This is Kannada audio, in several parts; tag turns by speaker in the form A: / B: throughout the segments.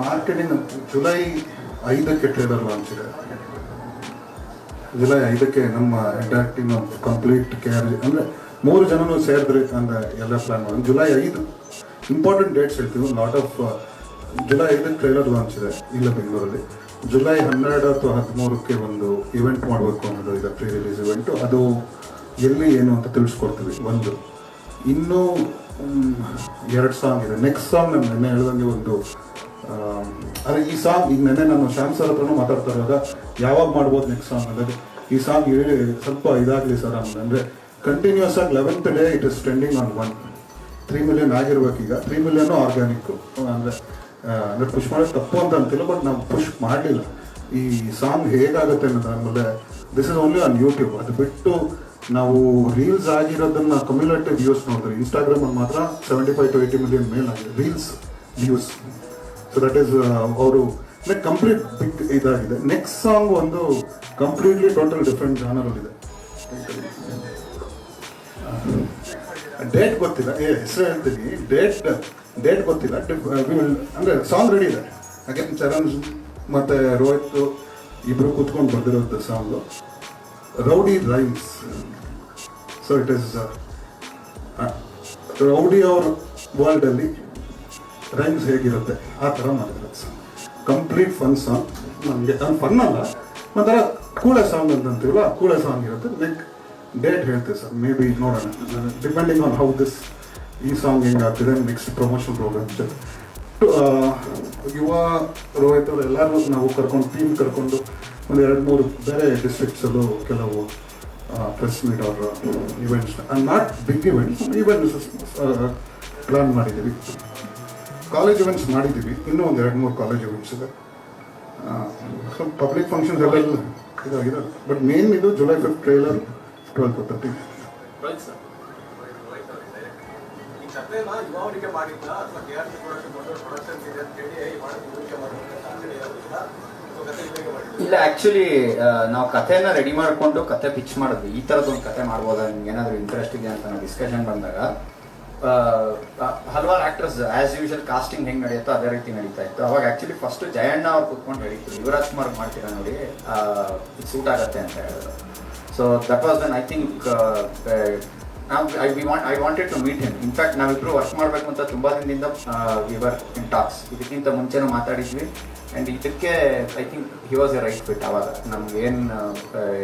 A: ಮಾರ್ಕೆಟಿಂಗ್ ಜುಲೈ ಐದಕ್ಕೆ ಟ್ರೇಲರ್ ಲಾಂಚ್ ಇದೆ. ಜುಲೈ ಐದಕ್ಕೆ ನಮ್ಮ ಎಂಟೈರ್ ಟೀಮ್ ಕಂಪ್ಲೀಟ್ ಕೇರ್ ಅಂದರೆ ಮೂರು ಜನನು ಸೇರಿದ್ರಿ ಅಂದರೆ ಎಲ್ಲ ಪ್ಲಾನ್ ಮಾಡಿ. ಜುಲೈ ಐದು ಇಂಪಾರ್ಟೆಂಟ್ ಡೇಟ್ಸ್ ಹೇಳ್ತೀವಿ ಲಾಟ್ ಆಫ್ ಜುಲೈ ಐದಕ್ಕೆ ಟ್ರೈಲರ್ ಲಾಂಚ್ ಇದೆ ಇಲ್ಲ ಬೆಂಗಳೂರಲ್ಲಿ. ಜುಲೈ ಹನ್ನೆರಡು ಅಥವಾ ಹದಿಮೂರಕ್ಕೆ ಒಂದು ಇವೆಂಟ್ ಮಾಡಬೇಕು ಅನ್ನೋದು ಇದೆ ಪ್ರೀ ರಿಲೀಸ್ ಇವೆಂಟು ಅದು ಎಲ್ಲಿ, ಏನು ಅಂತ ತಿಳಿಸ್ಕೊಡ್ತೀವಿ. ಒಂದು, ಇನ್ನೂ ಎರಡು ಸಾಂಗ್ ಇದೆ. ನೆಕ್ಸ್ಟ್ ಸಾಂಗ್ ನಾನು ನಿನ್ನೆ ಹೇಳ್ದಂಗೆ ಒಂದು ಆಮ್, ಅದೇ ಈ ಸಾಂಗ್ ಈಗ ನೆನ್ನೆ ನಾನು ಶ್ಯಾಮ್ ಸರ್ ಹತ್ರನೂ ಮಾತಾಡ್ತಾ ಇರುವಾಗ ಯಾವಾಗ ಮಾಡ್ಬೋದು ನೆಕ್ಸ್ಟ್ ಸಾಂಗ್ ಅಂದರೆ ಈ ಸಾಂಗ್ ಹೇಳಿ ಸ್ವಲ್ಪ ಇದಾಗಲಿ ಸರ್ ಅಂದರೆ ಕಂಟಿನ್ಯೂಸ್ ಆಗಿ eleventh day it is trending on one three million ಆಗಿರ್ಬೇಕು ಈಗ ತ್ರೀ ಮಿಲಿಯನ್ ಆರ್ಗ್ಯಾನಿಕ್ ಅಂದರೆ ಅಂದರೆ ಪುಷ್ ಮಾಡೋದು ತಪ್ಪು ಅಂತ ಅಂತಿಲ್ಲ ಬಟ್ ನಾವು ಪುಷ್ ಮಾಡಲಿಲ್ಲ. ಈ ಸಾಂಗ್ ಹೇಗಾಗುತ್ತೆ ಅನ್ನೋದು ಆಮೇಲೆ this is only on YouTube ಅದು ಬಿಟ್ಟು ನಾವು ರೀಲ್ಸ್ ಆಗಿರೋದನ್ನ ಕಮ್ಯುಲೇಟಿವ್ ವ್ಯೂಸ್ ನೋಡಿದ್ರೆ ಇನ್ಸ್ಟಾಗ್ರಾಮಲ್ಲಿ ಮಾತ್ರ seventy five to eighty million ಮೇಲ್ ಆಗಿದೆ. Reels views so that is ಅವರು ಕಂಪ್ಲೀಟ್ ಬಿಗ್ ಇದಾಗಿದೆ. ನೆಕ್ಸ್ಟ್ ಸಾಂಗ್ ಒಂದು ಕಂಪ್ಲೀಟ್ಲಿ ಟೋಟಲ್ ಡಿಫ್ರೆಂಟ್ ಜಾನರ್ ಇದೆ ಡೇಟ್ ಗೊತ್ತಿಲ್ಲ. ಏ, ಹೆಸರು ಹೇಳ್ತೀನಿ. ಡೇಟ್ ಡೇಟ್ ಗೊತ್ತಿಲ್ಲ. ಅಂದರೆ ಸಾಂಗ್ ರೆಡಿ ಇದೆ. ಹಾಗೆ ಚರಣ್ ಮತ್ತು ರೋಹಿತ್ ಇಬ್ಬರು ಕೂತ್ಕೊಂಡು ಬರ್ದಿರೋದು song rowdy rhymes so it is rowdy ಅವ್ರ ವರ್ಲ್ಡಲ್ಲಿ ರೈಮ್ಸ್ ಹೇಗಿರುತ್ತೆ? ಆ ಥರ ಮಾಡಿದ್ರೆ ಕಂಪ್ಲೀಟ್ ಫನ್ ಸಾಂಗ್ ನಮಗೆ ಅದು ಫನ್ ಅಲ್ಲ. ಒಂಥರ ಕೂಳೆ ಸಾಂಗ್ ಅಂತ ಆ ಕೂಳೆ ಸಾಂಗ್ ಇರುತ್ತೆ. ಲೈಕ್ ಡೇಟ್ ಹೇಳ್ತೀವಿ ಸರ್. ಮೇ ಬಿ ನೋಡೋಣ. ಡಿಪೆಂಡಿಂಗ್ ಆನ್ ಹೌ ದಿಸ್ ಈ song ಹೆಂಗಾಗ್ತಿದೆ next promotion program Yuva Rohit ಅವರು ಎಲ್ಲರೂ ನಾವು ಕರ್ಕೊಂಡು ಟೀಮ್ ಕರ್ಕೊಂಡು ಒಂದು ಎರಡು ಮೂರು ಬೇರೆ ಡಿಸ್ಟ್ರಿಕ್ಟ್ಸಲ್ಲೂ ಕೆಲವು ಪ್ರೆಸ್ ಮೀಟ್ ಅವರ events not big events events plan ಮಾಡಿದ್ದೀವಿ. ಕಾಲೇಜ್ ಇವೆಂಟ್ಸ್ ಮಾಡಿದ್ದೀವಿ. ಇನ್ನೂ ಒಂದು ಎರಡು ಮೂರು ಕಾಲೇಜ್ ಇವೆಂಟ್ಸ್ ಇದೆ. ಸ್ವಲ್ಪ ಪಬ್ಲಿಕ್ ಫಂಕ್ಷನ್ಸ್ ಎಲ್ಲ ಇದಾಗಿದೆ. ಬಟ್ ಮೇನ್ ಇದು July fifth trailer twelfth thirty
B: ಇಲ್ಲ ಆಕ್ಚುಲಿ ನಾವು ಕಥೆನ ರೆಡಿ ಮಾಡಿಕೊಂಡು ಕತೆ ಪಿಚ್ ಮಾಡಿದ್ವಿ. ಈ ಥರದ್ದು ಒಂದು ಕತೆ ಮಾಡ್ಬೋದಾ? ನಿಮ್ಗೆ ಏನಾದರೂ ಇಂಟ್ರೆಸ್ಟ್ ಇದೆ ಅಂತ ನಾವು ಡಿಸ್ಕಷನ್ ಬಂದಾಗ ಹಲವಾರು ಆಕ್ಟರ್ಸ್ ಆಸ್ ಯೂಶಲ್ ಕಾಸ್ಟಿಂಗ್ ಹೆಂಗ್ ನಡೆಯುತ್ತೋ ಅದೇ ರೀತಿ ನಡೀತಾ ಇತ್ತು. ಅವಾಗ ಆಕ್ಚುಲಿ ಫಸ್ಟ್ ಜಯಣ್ಣ ಅವ್ರು ಕುತ್ಕೊಂಡು ಹೇಳಿದ್ರು. ಯುವರಾಜ್ ಕುಮಾರ್ ಮಾಡ್ತೀರಾ ನೋಡಿ? ಸೂಟ್ ಆಗತ್ತೆ ಅಂತ ಹೇಳಿದ್ರು. So that was then I think ನಾವು I we want I wanted to meet him in fact ನಾವಿಬ್ರು ವರ್ಕ್ ಮಾಡಬೇಕು ಅಂತ ತುಂಬ ದಿನದಿಂದ ವಿವರ್ ಇನ್ ಟಾಕ್ಸ್ ಇದಕ್ಕಿಂತ ಮುಂಚೆನೂ ಮಾತಾಡಿದ್ವಿ. ಆ್ಯಂಡ್ ಇದಕ್ಕೆ I think he was a right fit ಅವಾಗ. ನಮ್ಗೆ ಏನು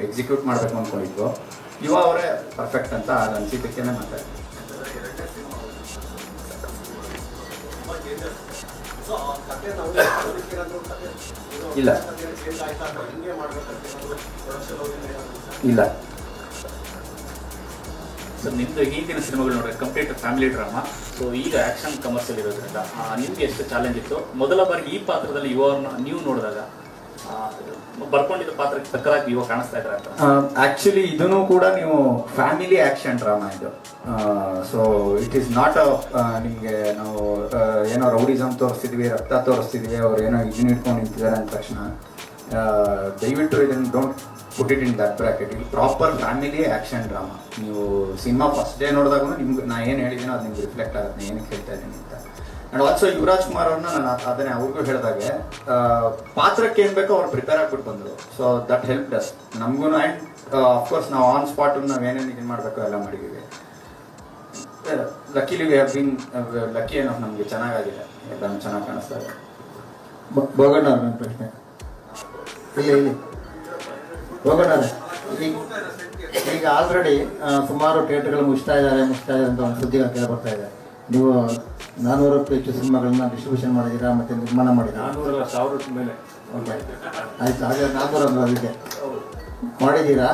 B: ಎಕ್ಸಿಕ್ಯೂಟ್ ಮಾಡಬೇಕು ಅಂದ್ಕೊಂಡಿದ್ವು. ಯುವ ಅವರೇ ಪರ್ಫೆಕ್ಟ್ ಅಂತ ಅದು ಅನ್ಸಿದ್ದಕ್ಕೇ ಮಾತಾಡಿದ್ವಿ.
C: ಏನಾದ್ರು
B: ಇಲ್ಲ.
D: ಸರ್ ನಿಮ್ದು ಈಗಿನ ಸಿನಿಮಾಗಳು ನೋಡಿದ್ರೆ ಕಂಪ್ಲೀಟ್ ಫ್ಯಾಮಿಲಿ ಡ್ರಾಮಾ ಸೊ ಈಗ ಆಕ್ಷನ್ ಕಮರ್ಷಿಯಲ್ ಇರೋದ್ರಿಂದ ಆ, ನಿಮ್ಗೆ ಎಷ್ಟು ಚಾಲೆಂಜ್ ಇತ್ತು? ಮೊದಲ ಬಾರಿ ಈ ಪಾತ್ರದಲ್ಲಿ ಯುವರನ್ನ ನೀವು ನೋಡಿದಾಗ. ಬರ್ಕೊಂಡಿದ್ದ ಪಾತ್ರಕ್ಕೆ ತಕ್ಕರಾಗಿ ಇವಾಗ ಕಾಣಿಸ್ತಾ ಇದ್ದಾರೆ
B: ಆಕ್ಚುಲಿ ಇದನ್ನು ಕೂಡ ನೀವು ಫ್ಯಾಮಿಲಿ ಆಕ್ಷನ್ ಡ್ರಾಮಾ ಇದು. ಸೊ ಇಟ್ ಈಸ್ ನಾಟ್ ನಿಮಗೆ ನಾವು ಏನೋ ರೌಡಿಸಮ್ ತೋರಿಸ್ತಿದ್ವಿ, ರಕ್ತ ತೋರಿಸ್ತಿದ್ವಿ, ಅವ್ರು ಏನೋ ಇದನ್ನ ಇಟ್ಕೊಂಡು ನಿಂತಿದ್ದಾರೆ ಅಂದ ತಕ್ಷಣ ದಯವಿಟ್ಟು ಇದನ್ನು don't put it in that bracket ಇದು ಪ್ರಾಪರ್ ಫ್ಯಾಮಿಲಿ ಆಕ್ಷನ್ ಡ್ರಾಮಾ ನೀವು ಸಿನಿಮಾ ಫಸ್ಟ್ ಡೇ ನೋಡಿದಾಗ ನಿಮ್ಗೆ, ನಾ ಏನು ಹೇಳಿದ್ದೀನೋ ಅದು ನಿಮ್ಗೆ ರಿಫ್ಲೆಕ್ಟ್ ಆಗುತ್ತೆ ಏನಕ್ಕೆ ಹೇಳ್ತಾ ಇದ್ದೀನಿ ಅಂತ. ಆ್ಯಂಡ್ ಆಲ್ಸೋ ಯುವರಾಜ್ ಕುಮಾರ್ ಅವ್ರನ್ನ ನಾನು ಅದ್- ಅದನ್ನೇ ಅವ್ರಿಗೂ ಹೇಳಿದಾಗೆ ಪಾತ್ರಕ್ಕೆ ಏನು ಬೇಕೋ ಅವ್ರು ಪ್ರಿಪೇರ್ ಆಗ್ಬಿಟ್ಟು ಬಂದರು. ಸೊ ದಟ್ ಹೆಲ್ಪ್ ಡಸ್ ನಮಗೂ ಆ್ಯಂಡ್ ಅಫ್ಕೋರ್ಸ್ ನಾವು ಆನ್ ಸ್ಪಾಟ್ ನಾವು ಏನೇನು ಇದು ಮಾಡಬೇಕು ಎಲ್ಲ ಮಾಡಿದ್ದೀವಿ luckily we have been lucky ಏನೋ ನಮಗೆ ಚೆನ್ನಾಗಾಗಿದೆ. ಎಲ್ಲ ಚೆನ್ನಾಗಿ ಕಾಣಿಸ್ತಾ ಇದೆ.
E: ಬೋಗಣ್ಣ ನನ್ನ ಪ್ರಶ್ನೆ. ಇಲ್ಲಿ ಇಲ್ಲಿ. ಈಗ ಈಗ ಆಲ್ರೆಡಿ ಸುಮಾರು ಥಿಯೇಟರ್ಗಳು ಮುಗಿಸ್ತಾ ಇದ್ದಾರೆ ಮುಗಿಸ್ತಾ ಇದ್ದಾರೆ ಅಂತ ಒಂದು ಸುದ್ದಿಗಳು ಕೇಳಿ ಬರ್ತಾ ಇದೆ. ನೀವು ನಾನ್ನೂರಕ್ಕೂ ಹೆಚ್ಚು ಸಿನಿಮಾಗಳನ್ನ ಡಿಸ್ಟ್ರಿಬ್ಯೂಷನ್ ಮಾಡಿದ್ದೀರಾ ಮತ್ತೆ ನಿರ್ಮಾಣ ಮಾಡಿದ್ದೀರಾ?
F: ನಾನ್ನೂರಲ್ಲ ಸಾವಿರಕ್ಕೆ ಮೇಲೆ.
E: ಓಕೆ. ಆಯ್ತು ಹಾಗೆ ನಾನ್ನೂರ ಅಂದ್ರೆ ಅದಕ್ಕೆ. ಮಾಡಿದ್ದೀರಾ?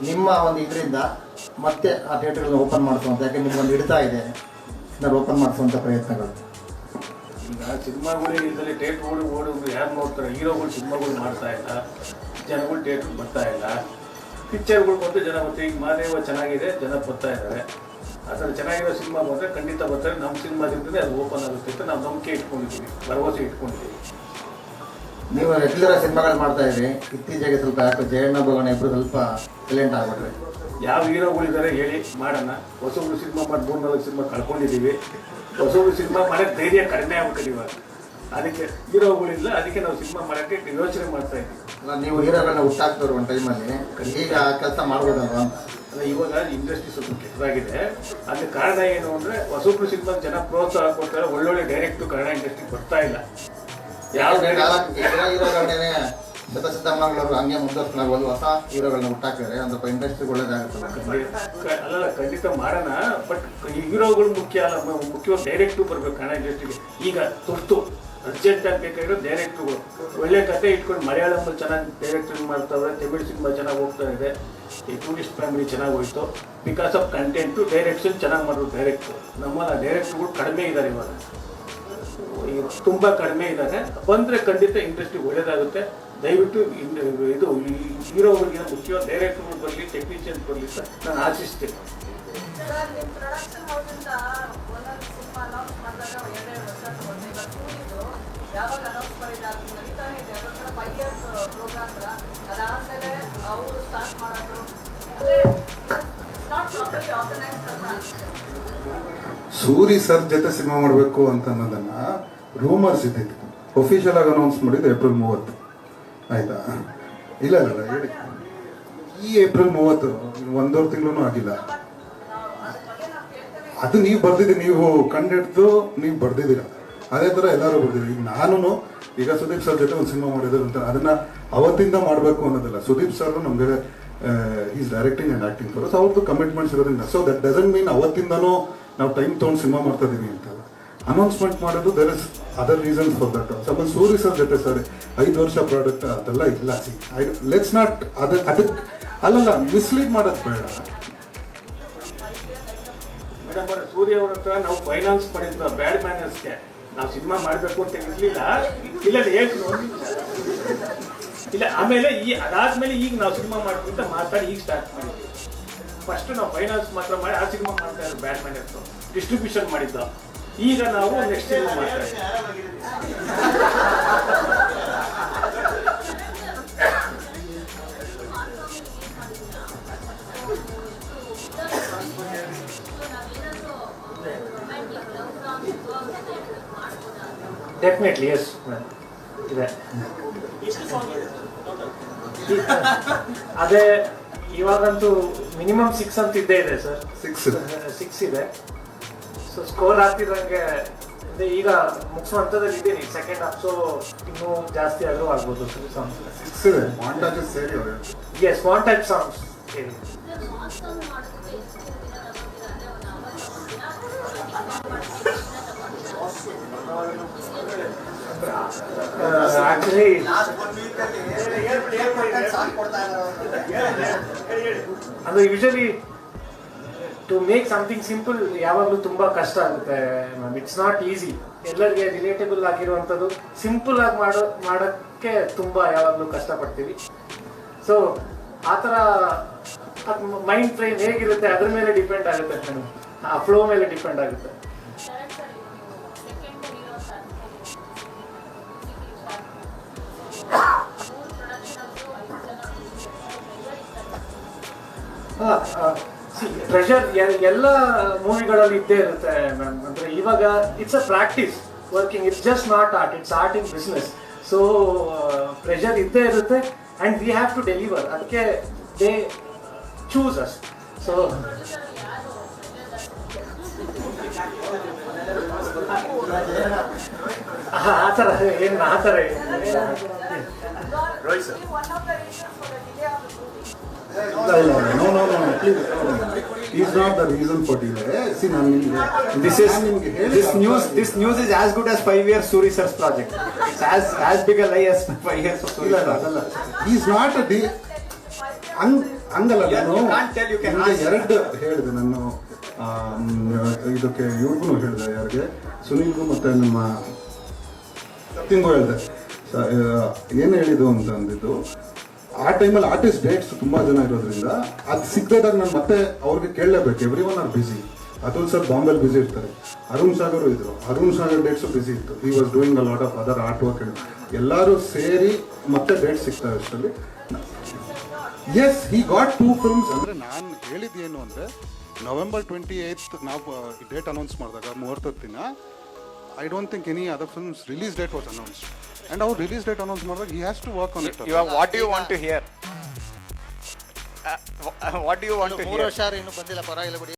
E: ನಿಮ್ಮ ಒಂದು ಇದರಿಂದ ಮತ್ತೆ ಆ ಥಿಯೇಟರ್ಗಳನ್ನ ಓಪನ್ ಮಾಡಿಸುವಂತ ಯಾಕೆ ನಿಮ್ಗೊಂದು ಇಡ್ತಾ ಇದೆ ನಾನು ಓಪನ್ ಮಾಡಿಸುವಂಥ ಪ್ರಯತ್ನಗಳು?
F: ಈಗ ಸಿನಿಮಾಗಳು ಇದರಲ್ಲಿ ಥಿಯೇಟ್ರ್ಗಳು ಓಡೋದು ಯಾರು ನೋಡ್ತಾರೆ? ಹೀರೋಗಳು ಸಿನಿಮಾಗಳು ಮಾಡ್ತಾ ಇಲ್ಲ ಜನಗಳು ಥಿಯೇಟ್ರ್ ಬರ್ತಾ ಇಲ್ಲ. ಪಿಕ್ಚರ್ಗಳು ಬಂದು ಜನ ಬರ್ತಾರೆ ಈಗ ಮಾದೇವ ಚೆನ್ನಾಗಿದೆ ಜನ ಬರ್ತಾ ಇದ್ದಾರೆ. ಆ ಥರ ಚೆನ್ನಾಗಿರೋ ಸಿನಿಮಾ ಬಂದರೆ ಖಂಡಿತ ಬರ್ತಾರೆ. ನಮ್ಮ ಸಿನಿಮಾದಿಂದಲೇ ಅದು ಓಪನ್ ಆಗುತ್ತೆ ಅಂತ ನಾವು ನಂಬಿಕೆ ಇಟ್ಕೊಂಡಿದ್ದೀವಿ. ಭರವಸೆ ಇಟ್ಕೊಂಡಿದ್ದೀವಿ.
E: ನೀವು ರೆಗ್ಯುಲರ್ ಸಿನಿಮಾಗಳು ಮಾಡ್ತಾ ಇದ್ರಿ ಇತ್ತೀಚೆಗೆ ಸ್ವಲ್ಪ ಯಾಕೆ ಜಯಣ್ಣ ಭಗವಾನ್ ಇಬ್ಬರು ಸ್ವಲ್ಪ ಸೈಲೆಂಟ್ ಆಗ್ಬಿಟ್ರಿ.
F: ಯಾವ ಹೀರೋಗಳಿದ್ದಾರೆ ಹೇಳಿ ಮಾಡೋಣ. ಹೊಸಬ್ರು ಸಿನಿಮಾ ಮಾಡಿ ಮೂರು ನಾಲ್ಕು ಸಿನಿಮಾ ಕಳ್ಕೊಂಡಿದ್ದೀವಿ. ಹೊಸಬ್ರು ಸಿನಿಮಾ ಮಾಡೋಕ್ಕೆ ಧೈರ್ಯ ಕಡಿಮೆ ಆಗ್ಬಿಟ್ಟಿದೆ ಇವಾಗ. ಅದಕ್ಕೆ ಹೀರೋಗಳಿಲ್ಲ ಅದಕ್ಕೆ ನಾವು ಸಿನಿಮಾ ಮಾಡೋಕ್ಕೆ ಯೋಚನೆ ಮಾಡ್ತಾ ಇದ್ದೀವಿ.
E: ನೀವು ಹೀರೋಗಳನ್ನ ಹುಟ್ಟಾಕ್ತವ್ರು ಒಂದು ಟೈಮಲ್ಲಿ ಈಗ ಕೆಲಸ ಮಾಡ್ಬೋದಲ್ವ? ಅಂತ
F: ಅಲ್ಲ ಇವಾಗ ಇಂಡಸ್ಟ್ರಿ ಸ್ವಲ್ಪ ಕೆಟ್ಟದಾಗಿದೆ. ಅದಕ್ಕೆ ಕಾರಣ ಏನು ಅಂದ್ರೆ ಹೊಸಬ್ರು ಸಿನಿಮಾ ಜನ ಪ್ರೋತ್ಸಾಹ ಕೊಡ್ತಾರೆ ಒಳ್ಳೊಳ್ಳೆ ಡೈರೆಕ್ಟ್ ಕನ್ನಡ ಇಂಡಸ್ಟ್ರಿ ಬರ್ತಾ ಇಲ್ಲ. ಯಾವ
E: ಹೀರೋಗಳನ್ನೇ
F: ಡೈರೆಕ್ಟ್
E: ಸಿದ್ದಮ್ಮಗಳವರು ಹಂಗೆ ಮುಂದುವರ್ಸ್ಕೊಂಡು ಹೊಸ ಹೀರೋಗಳನ್ನ ಹುಟ್ಟಾಕಿದ್ರೆ ಒಂದು ಸ್ವಲ್ಪ ಇಂಡಸ್ಟ್ರಿಗೆ ಒಳ್ಳೇದಾಗುತ್ತೆ
F: ಅಲ್ಲ ಖಂಡಿತ ಮಾಡೋಣ ಬಟ್ ಹೀರೋಗಳು ಮುಖ್ಯ ಅಲ್ಲ ಮುಖ್ಯವಾಗಿ ಡೈರೆಕ್ಟು ಬರ್ಬೇಕು ಕನ್ನಡ ಇಂಡಸ್ಟ್ರಿಗೆ ಈಗ ತುರ್ತು. ಅರ್ಜೆಂಟ್ ಆಗಿ ಬೇಕಾಗಿರೋ ಡೈರೆಕ್ಟ್ರುಗಳು ಒಳ್ಳೆ ಕತೆ ಇಟ್ಕೊಂಡು ಮಲಯಾಳಮಲ್ಲಿ ಚೆನ್ನಾಗಿ ಡೈರೆಕ್ಟರ್ ಮಾಡ್ತಾವೆ ತಮಿಳ್ ಸಿನಿಮಾ ಚೆನ್ನಾಗಿ ಹೋಗ್ತಾ ಇದೆ. ಈ ಟೂರಿಸ್ಟ್ ಫ್ಯಾಮಿಲಿ ಚೆನ್ನಾಗಿ ಹೋಯ್ತು. ಬಿಕಾಸ್ ಆಫ್ ಕಂಟೆಂಟು ಡೈರೆಕ್ಷನ್ ಚೆನ್ನಾಗಿ ಮಾಡೋದು ಡೈರೆಕ್ಟ್ರು ನಮ್ಮಲ್ಲ ಡೈರೆಕ್ಟ್ರುಗಳು ಕಡಿಮೆ ಇದ್ದಾರೆ ಇವಾಗ. ಈಗ ತುಂಬ ಕಡಿಮೆ ಇದ್ದಾರೆ ಬಂದರೆ ಖಂಡಿತ ಇಂಡಸ್ಟ್ರಿ ಒಳ್ಳೆಯದಾಗುತ್ತೆ ದಯವಿಟ್ಟು ಇದು ಹೀರೋಗಳಿಗೆ ಮುಖ್ಯ ಡೈರೆಕ್ಟರ್ಗಳು ಬರಲಿ ಟೆಕ್ನಿಷಿಯನ್ಸ್ ಬರಲಿ ಅಂತ ನಾನು ಆಶಿಸ್ತೀನಿ.
G: ಯಾವಾಗ ಅನೌನ್ಸ್ ಮಾಡಿದ್ದಾರೆ ಅದು ನಡೀತಾನೆ ಇದೆ. ಅದೊಂಥರ ಫೈವ್ ಇಯರ್ಸ್ ಪ್ರೋಗ್ರಾಮ್ ಥರ ಅದಾದ್ಮೇಲೆ ಅವರು ಸ್ಟಾರ್ಟ್ ಮಾಡೋದು.
A: ಸೂರಿ ಸರ್ ಜೊತೆ ಸಿನಿಮಾ ಮಾಡಬೇಕು ಅಂತ ಅನ್ನೋದನ್ನ ರೂಮರ್ಸ್ ಇದ್ದಿತ್ತು. ಒಫಿಷಿಯಲ್ ಆಗಿ ಅನೌನ್ಸ್ ಮಾಡಿದ್ದು ಏಪ್ರಿಲ್ ಮೂವತ್ತು. ಆಯ್ತಾ? ಇಲ್ಲ ಇಲ್ಲ ಇಲ್ಲ, ಹೇಳಿ. ಈ ಏಪ್ರಿಲ್ ಮೂವತ್ತು ಒಂದೂವರೆ ತಿಂಗಳು ಆಗಿಲ್ಲ. ಅದು ನೀವು ಬರ್ದಿದ್ದೀರಿ ನೀವು ಕಂಡಿಡ್ದು ನೀವು ಬರ್ದಿದ್ದೀರ. ಅದೇ ಥರ ಎಲ್ಲರೂ ಬರ್ತೀವಿ ಈಗ ನಾನು ಈಗ ಸುದೀಪ್ ಸರ್ ಜೊತೆ ಒಂದು ಸಿನಿಮಾ ಮಾಡಿದ್ರು ಅಂತ ಅದನ್ನ ಅವತ್ತಿಂದ ಮಾಡಬೇಕು ಅನ್ನೋದಲ್ಲ. ಸುದೀಪ್ ಸರ್ ನಮಗೆ is directing and acting for ಅವ್ರದ್ದು ಕಮಿಟ್ಮೆಂಟ್ಸ್ ಇರೋದ್ರಿಂದ. ಸೊ ದಟ್ ಡಸಂಟ್ ಮೀನ್ ಅವತ್ತಿಂದನೂ ನಾವು ಟೈಮ್ ತೊಗೊಂಡು ಸಿನಿಮಾ ಮಾಡ್ತಾ ಅಂತ ಅನೌನ್ಸ್ಮೆಂಟ್ ಮಾಡೋದು there is other reasons for that suppose Suri sir ಜೊತೆ ಸರ್, ಐದು ವರ್ಷ ಪ್ರಾಡಕ್ಟ್ ಅದೆಲ್ಲ ಇಲ್ಲ. ಸಿ ಐ ಲೆಟ್ಸ್ ನಾಟ್ ಅದ ಅದಕ್ಕೆ ಅಲ್ಲಲ್ಲ ಮಿಸ್ಲೀಡ್ ಮಾಡೋದು ಬೇಡ.
F: ಸೂರ್ಯ ಅವ್ರ ಹತ್ರ ನಾವು ಫೈನಾನ್ಸ್ ಪಡೆದ ಬ್ಯಾಡ್ ಮ್ಯಾನರ್ಸ್ಗೆ ನಾವು ಸಿನಿಮಾ ಮಾಡಬೇಕು ಅಂತ ಇರಲಿಲ್ಲ ಇಲ್ಲ ಹೇಳ್ತೀನಿ ಇಲ್ಲ, ಆಮೇಲೆ ಈ ಅದಾದ್ಮೇಲೆ ಈಗ ನಾವು ಸಿನಿಮಾ ಮಾಡ್ಕೊಂತ ಮಾತಾಡಿ ಈಗ ಸ್ಟಾರ್ಟ್ ಮಾಡಿದ್ವಿ. ಫಸ್ಟ್ ನಾವು ಫೈನಾನ್ಸ್ ಮಾತ್ರ ಮಾಡಿ, ಆ ಸಿನಿಮಾ ಮಾಡ್ತಾ ಇದ್ರು ಬ್ಯಾಡ್ ಇತ್ತು ಡಿಸ್ಟ್ರಿಬ್ಯೂಷನ್ ಮಾಡಿದ್ದ. ಈಗ ನಾವು ನೆಕ್ಸ್ಟ್ ಸಿನಿಮಾ ಮಾಡ್ತಾ ಇದ್ದೀವಿ. ಡೆಫಿನೆಟ್ಲಿ ಎಸ್ ಇದೆ ಅದೇ ಇವಾಗಂತೂ ಮಿನಿಮಮ್ ಸಿಕ್ಸ್ ಅಂತ ಇದ್ದೇ ಇದೆ ಸರ್
A: ಸಿಕ್ಸ್
F: ಸಿಕ್ಸ್ ಇದೆ. ಸೊ ಸ್ಕೋರ್ ಆಗ್ತಿದ್ದಂಗೆ ಅದೇ ಈಗ ಮುಗಿಸೋ ಹಂತದಲ್ಲಿ ಇದ್ದೀನಿ. ಸೆಕೆಂಡ್ ಹಾಫ್ ಸೊ ಇನ್ನೂ ಜಾಸ್ತಿ ಆದರೂ ಆಗ್ಬೋದು ಸಾಂಗ್ಸ್
A: ಸೇರಿ ಅವ್ರು.
F: ಎಸ್ ಒನ್ ಟೈಪ್ ಸಾಂಗ್ಸ್ ಅಂದ್ರೆ usually to make something simple ಯಾವಾಗಲೂ ತುಂಬಾ ಕಷ್ಟ ಆಗುತ್ತೆ ಮ್ಯಾಮ್ ಇಟ್ಸ್ ನಾಟ್ ಈಸಿ ಎಲ್ಲರಿಗೆ ರಿಲೇಟಬಲ್ ಆಗಿರುವಂಥದ್ದು ಸಿಂಪಲ್ ಆಗಿ ಮಾಡೋ, ಮಾಡೋಕ್ಕೆ ತುಂಬಾ ಯಾವಾಗಲೂ ಕಷ್ಟಪಡ್ತೀವಿ. ಸೊ ಆ ಥರ ಮೈಂಡ್ ಫ್ರೇಮ್ ಹೇಗಿರುತ್ತೆ, ಅದ್ರ ಮೇಲೆ ಡಿಪೆಂಡ್ ಆಗುತ್ತೆ ಆ ಫ್ಲೋ ಮೇಲೆ ಡಿಪೆಂಡ್ ಆಗುತ್ತೆ. ಪ್ರೆಷರ್ ಎಲ್ಲ ಮೂವಿಗಳಲ್ಲಿ ಇದ್ದೇ ಇರುತ್ತೆ ಮ್ಯಾಮ್ ಅಂದ್ರೆ ಇವಾಗ it's a practice working it's just not art it's art in business so pressure ಇದ್ದೇ ಇರುತ್ತೆ and we have to deliver ಅದಕ್ಕೆ ದೇ ಚೂಸ್ ಅಸ್ ಸೊ ಆ ಥರ, ಏನು ಆ ಥರ ಏನು
G: Rohit sir.
A: Is not the reason delay see ನಾನು ನಿಮಗೆ
B: ದಿಸ್ ಇಸ್
A: ನಿಮಗೆ
B: news this news news as good as five years Suri sir's project. As a lie as five years Suri
A: ಇಲ್ಲ. ಅದಲ್ಲ ಈಸ್ ನಾಟ್ ದಿ ಹಂಗ್ ಹಂಗಲ್ಲ ನಾನು. ಎರಡು ಹೇಳಿದೆ ನಾನು ಇದಕ್ಕೆ ಇವ್ರಿಗೂ ಹೇಳಿದೆ ಯಾರಿಗೆ ಸುನೀಲ್ಗೂ ಮತ್ತೆ ನಮ್ಮ ಸತ್ಯಂಗೂ ಹೇಳಿದೆ ಏನು ಹೇಳಿದ್ದು ಅಂತ ಅಂದಿದ್ದು ಆ ಟೈಮಲ್ಲಿ ಆರ್ಟಿಸ್ಟ್ ಡೇಟ್ಸ್ ತುಂಬಾ ಜನ ಇರೋದ್ರಿಂದ ಅದು ಸಿಕ್ಕದಾಗ ನಾನು ಮತ್ತೆ ಅವ್ರಿಗೆ ಕೇಳಲೇಬೇಕು. Every one are busy Atul sir ಬಾಂಬೆಲ್ busy ಇರ್ತಾರೆ. ಅರುಣ್ ಸಾಗರ್ ಇದ್ರು. ಅರುಣ್ ಸಾಗರ್ ಡೇಟ್ಸ್ ಬಿಸಿ ಇತ್ತು. He was doing a lot of other art work ಎಲ್ಲರೂ ಸೇರಿ ಮತ್ತೆ ಡೇಟ್ ಸಿಗ್ತಾರೆ ಅಷ್ಟರಲ್ಲಿ. Yes he got two films ಅಂದರೆ ನಾನು ಹೇಳಿದ್ದೇನು ಅಂದರೆ ನವೆಂಬರ್ ಟ್ವೆಂಟಿ ಏಯ್ತ್ ನಾವು ಡೇಟ್ ಅನೌನ್ಸ್ ಮಾಡಿದಾಗ ಮುಹೂರ್ತದ ದಿನ I don't think any other films release date was announced and ಅವ್ರು ರಿಲೀಸ್ ಡೇಟ್ ಅನೌನ್ಸ್ ಮಾಡಿದಾಗ he has to work on it
B: ಇವಾಗ what you want to hear what you want to
E: ಮೂರು
B: ಹಿಯರ್
E: ವರ್ಷ ಆದ್ರೆ ಇನ್ನೂ ಬಂದಿಲ್ಲ ಪರವಾಗಿಲ್ಲ ಬಿಡಿ.